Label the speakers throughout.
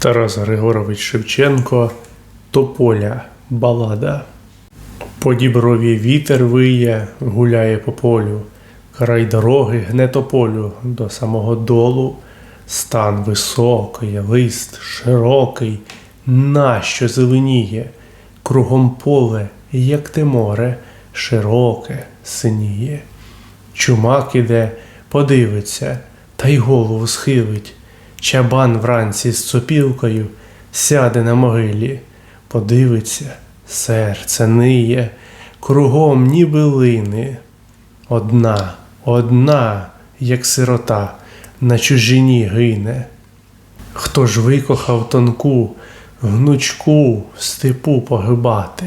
Speaker 1: Тарас Григорович Шевченко Тополя Балада. По діброві вітер виє, гуляє по полю, край дороги гне тополю до самого долу. Стан високий, лист широкий, нащо зеленіє, кругом поле, як те море, широке синіє. Чумак іде, подивиться, та й голову схилить. Чабан вранці з цопілкою сяде на могилі, подивиться, серце ниє, кругом ніби лини. Одна, одна, як сирота, на чужині гине. Хто ж викохав тонку, гнучку в степу погибати?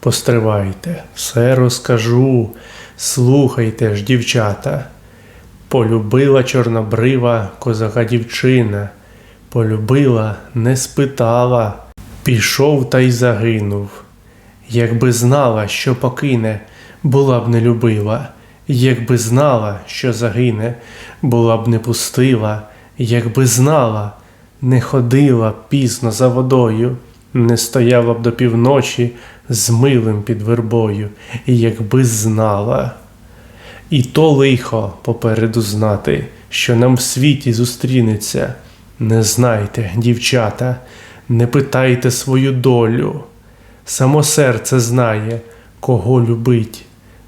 Speaker 1: Постривайте, все розкажу, слухайте ж, дівчата. Полюбила чорнобрива козака дівчина, полюбила, не спитала, пішов та й загинув. Якби знала, що покине, була б не любила, якби знала, що загине, була б не пустила, якби знала, не ходила пізно за водою, не стояла б до півночі з милим під вербою, якби знала. І то лихо попереду знати, що нам в світі зустрінеться. Не знайте, дівчата, не питайте свою долю. Само серце знає, кого любить,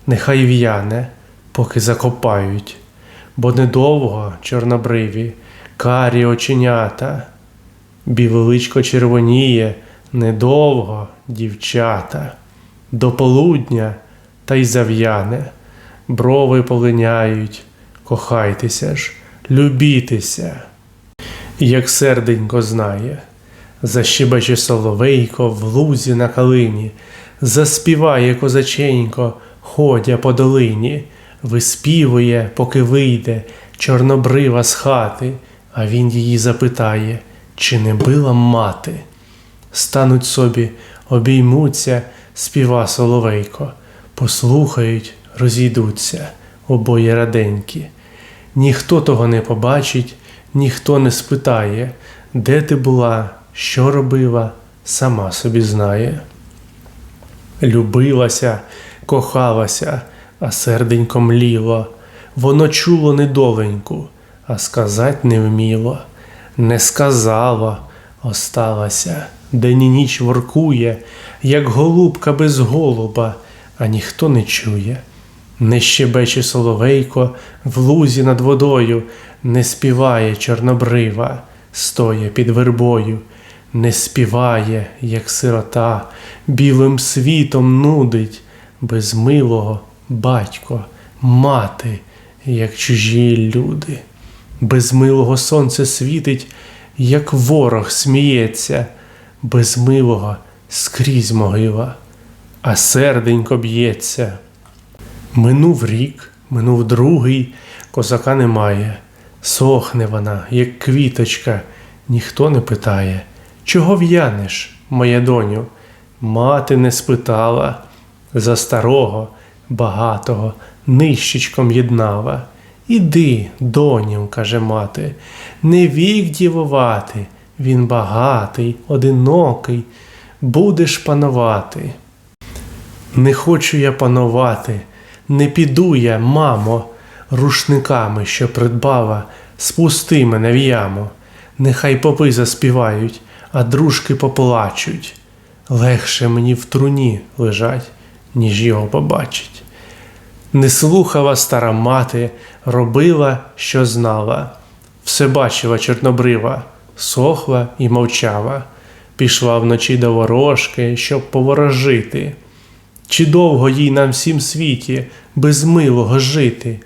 Speaker 1: нехай в'яне, поки закопають, бо недовго чорнобриві, карі оченята, білоличко червоніє, недовго, дівчата, до полудня та й зав'яне брови полиняють, кохайтеся ж, любітеся. Як серденько знає, защебече соловейко в лузі на калині, заспіває козаченько, ходя по долині, виспівує, поки вийде чорнобрива з хати, а він її запитає, чи не била мати. Стануть собі, обіймуться, співа соловейко, послухають, розійдуться обоє раденькі. Ніхто того не побачить, ніхто не спитає, де ти була, що робила, сама собі знає. Любилася, кохалася, а серденько мліло, воно чуло недоленьку, а сказать не вміло, не сказала, осталася, день і ніч воркує, як голубка без голуба, а ніхто не чує. Не щебече соловейко в лузі над водою, не співає чорнобрива, стоє під вербою, не співає, як сирота, білим світом нудить, без милого батько, мати, як чужі люди, без милого сонце світить, як ворог сміється, без милого скрізь могила, а серденько б'ється. Минув рік, минув другий, козака немає. Сохне вона, як квіточка, ніхто не питає. Чого в'янеш, моя доню? Мати не спитала. За старого, багатого, нищечком єднава. Іди, доню, каже мати, не вік дівувати, він багатий, одинокий, будеш панувати. Не хочу я панувати. Не піду я, мамо, рушниками, що придбала, спусти мене в яму. Нехай попи заспівають, а дружки поплачуть. Легше мені в труні лежать, ніж його побачить. Не слухала стара мати, робила, що знала. Все бачила чорнобрива, сохла і мовчала, пішла вночі до ворожки, щоб поворожити. Чи довго їй на всім світі без милого жити?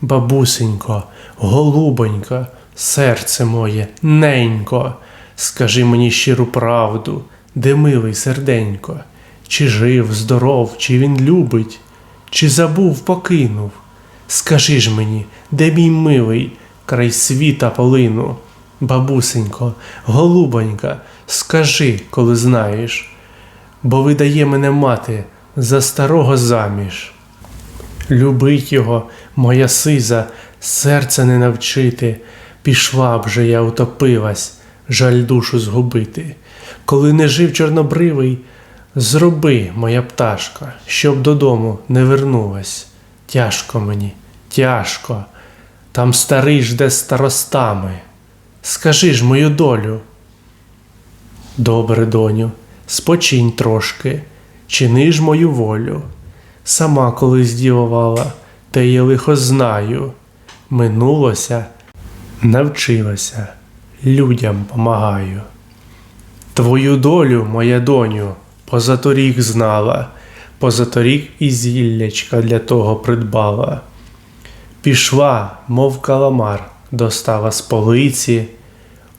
Speaker 1: Бабусенько, голубонько, серце моє, ненько, скажи мені щиру правду, де милий серденько, чи жив, здоров, чи він любить, чи забув, покинув? Скажи ж мені, де мій милий, край світа полину? Бабусенько, голубонька, скажи, коли знаєш, бо видає мене мати за старого заміж. Любить його, моя сиза, серце не навчити, пішла б же я утопилась, жаль душу згубити. Коли не жив чорнобривий, зроби, моя пташка, щоб додому не вернулась. Тяжко мені, тяжко. Там старий жде старостами. Скажи ж мою долю. Добре, доню, спочинь трошки, чини ж мою волю. Сама колись дівувала, те я лихо знаю. Минулося, навчилася, людям помагаю. Твою долю, моя доню, позаторік знала, позаторік і зіллячка для того придбала. Пішла, мов каламар, достава з полиці.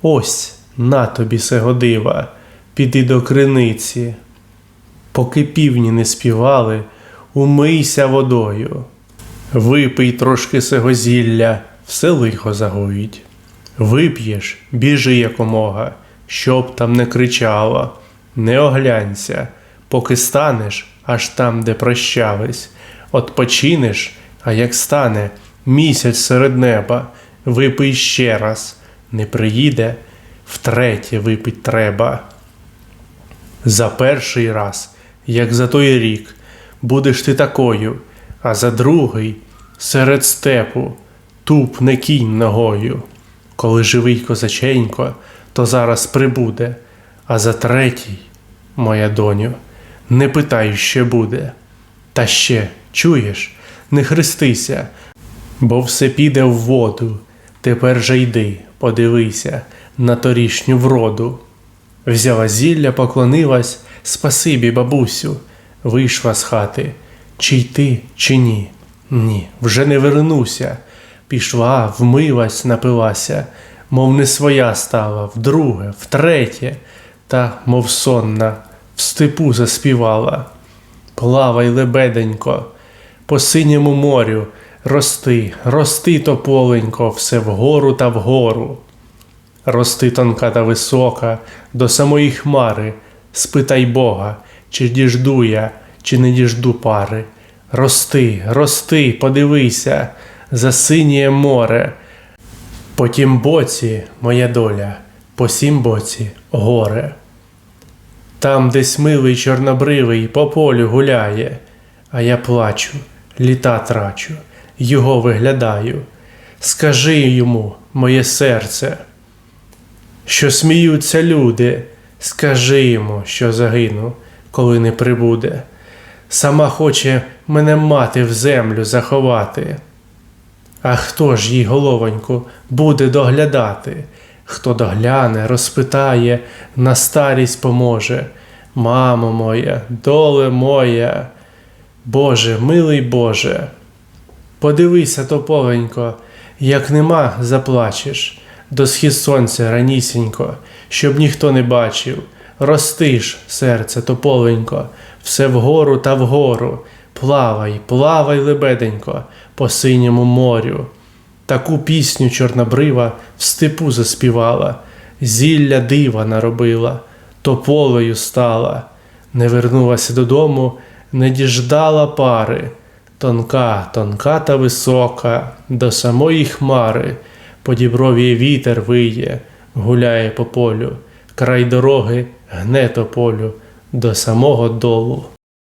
Speaker 1: Ось на тобі сего дива, піди до криниці. Поки півні не співали, умийся водою. Випий трошки сего зілля, все лихо загоїть. Вип'єш, біжи якомога, щоб там не кричало, не оглянься, поки станеш аж там, де прощались. Отпочинеш, а як стане місяць серед неба, випий ще раз, не приїде, втретє випить треба. За перший раз, як за той рік, будеш ти такою, а за другий серед степу туп не кінь ногою. Коли живий козаченько, то зараз прибуде, а за третій, моя доню, не питай, що буде. Та ще, чуєш, не хрестися, бо все піде в воду. Тепер же йди, подивися на торішню вроду. Взяла зілля, поклонилась, спасибі, бабусю, вийшла з хати. Чи йти, чи ні? Ні, вже не вернуся. Пішла, вмилась, напилася, мов не своя стала, вдруге, втретє, та, мов сонна, в степу заспівала. Плавай, лебеденько, по синьому морю, рости, рости тополенько, все вгору та вгору. Рости тонка та висока, до самої хмари, спитай Бога, чи діжду я, чи не діжду пари. Рости, рости, подивися, за синє море. По тім боці моя доля, по сім боці горе. Там десь милий чорнобривий по полю гуляє, а я плачу, літа трачу, його виглядаю. Скажи йому, моє серце, що сміються люди, скажи йому, що загину, коли не прибуде. Сама хоче мене мати в землю заховати. А хто ж їй головоньку буде доглядати? Хто догляне, розпитає, на старість поможе. Мамо моя, доле моя, Боже, милий Боже. Подивися, топовенько, як нема, заплачеш, до схід сонця ранісінько, щоб ніхто не бачив. Рости ж, серце тополенько, все вгору та вгору. Плавай, плавай, лебеденько, по синьому морю. Таку пісню чорнобрива в степу заспівала, зілля дива наробила, тополею стала, не вернулася додому, не діждала пари. Тонка, тонка та висока, до самої хмари, по діброві вітер виє, гуляє по полю, край дороги гне тополю до самого долу.